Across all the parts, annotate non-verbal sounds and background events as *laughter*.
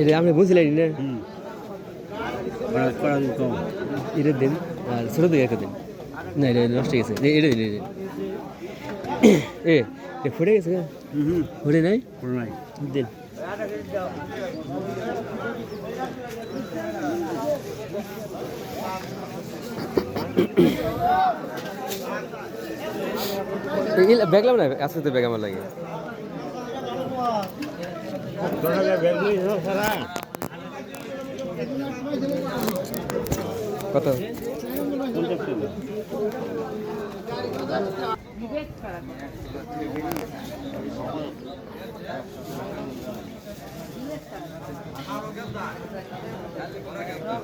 এটা আপনি বুঝলেন না। কম? এটা দিন আর ছোটো দিকে একটা দিন। না এটা নষ্ট গেছে। এটা দিন এ এ ফুটে গেছে ফুটে নাই? কোনো নাই। দিন। ব্যাগলাম না? আজকে তো আমার লাগে। কত? হাজার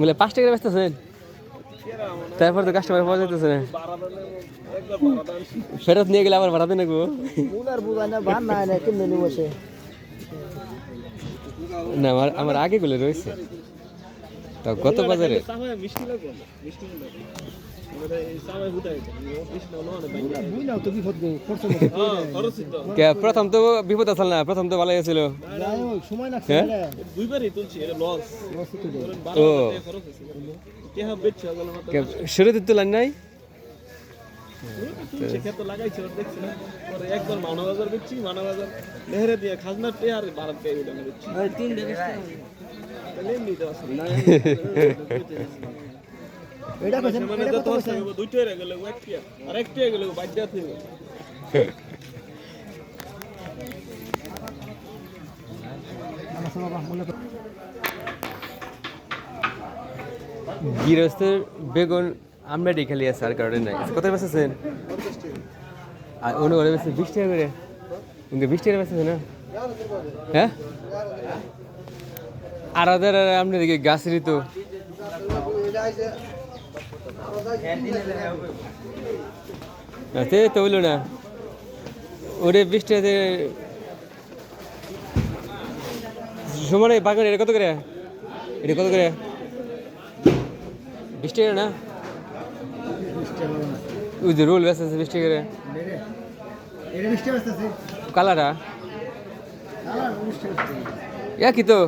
বলে পাঁচ টাকা ব্যস্ত আছেন? তারপর তো কাস্টমার পাওয়া যাইতেছে না। ফেরত নিয়ে গেলে আবার ভাড়াতে নেব না, আমার আমার আগে গুলো রয়েছে। তা গত বাজারে প্রথম তো বিপদ আসল না প্রথম তো ভালো ছিল সময় লাগছে? দুইবারই তুলছি এটা লস। ও শুরুতে তুলেন নাই তুলছে ক্ষেত দেখছি না একবার মানব বাজার বেচছি মানব বাজার খাজনা পে ভারত *laughs* তিন এটা কইছেন মানে এটা কত কইছেন? দুইটাই রে গেলে একটা আর। একটা গেলে বাইক থেকে আমার সব বাবা মনে গৃহস্থের বেগুন আমরা খালি আছে আর কারণে নাই। কত বেসেছেন? আর অন্য ঘরে বেসে বিশ টাকা করে। উনকে বিশ টাকা বেসেছে না? হ্যাঁ? আর ওদের আপনার দিকে গাছেরই তো। তে তো বলল না। ওরে বিশ টাকাতে সমানে বাগান, এটা কত করে? এটা কত করে? বৃষ্টি না? ওই যে রোল বেসা আছে বিশ টাকা করে। কালারটা? আলার মিষ্টি তো।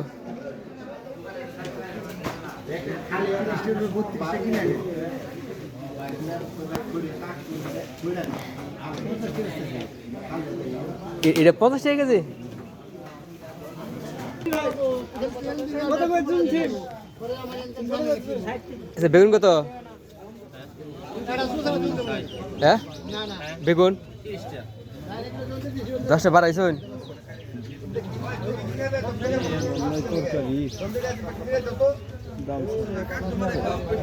এটা পঞ্চাশ টাকা কেজি? আচ্ছা বেগুন কত? হ্যাঁ? বেগুন? দশটা বাড়াইছুন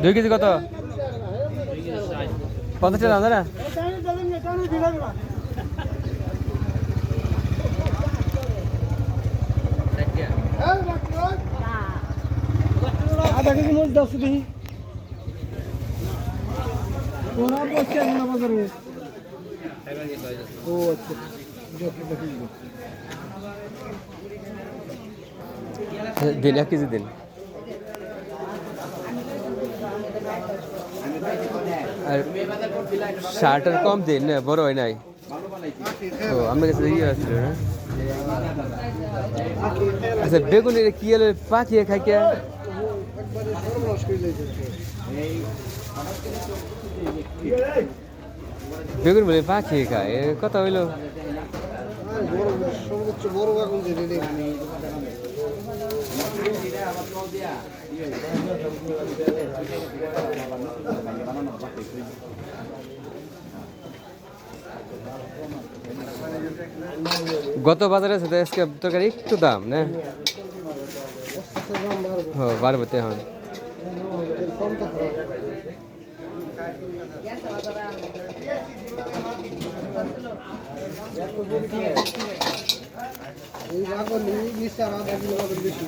দুই কেজি কত? পঞ্চাশ টাকা দাম তাই না আধা কেজি মরিচ দাও শুধু ওরা বসছে না বাজারে ও আচ্ছা দেখি দেখি দিন এক কেজি দিন আর শার্টার কম দিন বড় হয় নাই। ও, আমার কাছে ইয়ে আসছিল না আচ্ছা বেগুন এটা কি হলো? পাকিয়ে খাই কে? বেগুন বলে পাখিয়ে খায় কথা হইল। সর্বোচ্চ বড় বাগুন যে রেডি গত বাজারে আছে তো, আজকে তরকারি একটু দাম, না? ও বাড়বে তো এখন। কম তো এই বাগন নিচে আর আধা কিলো বাগন বেশি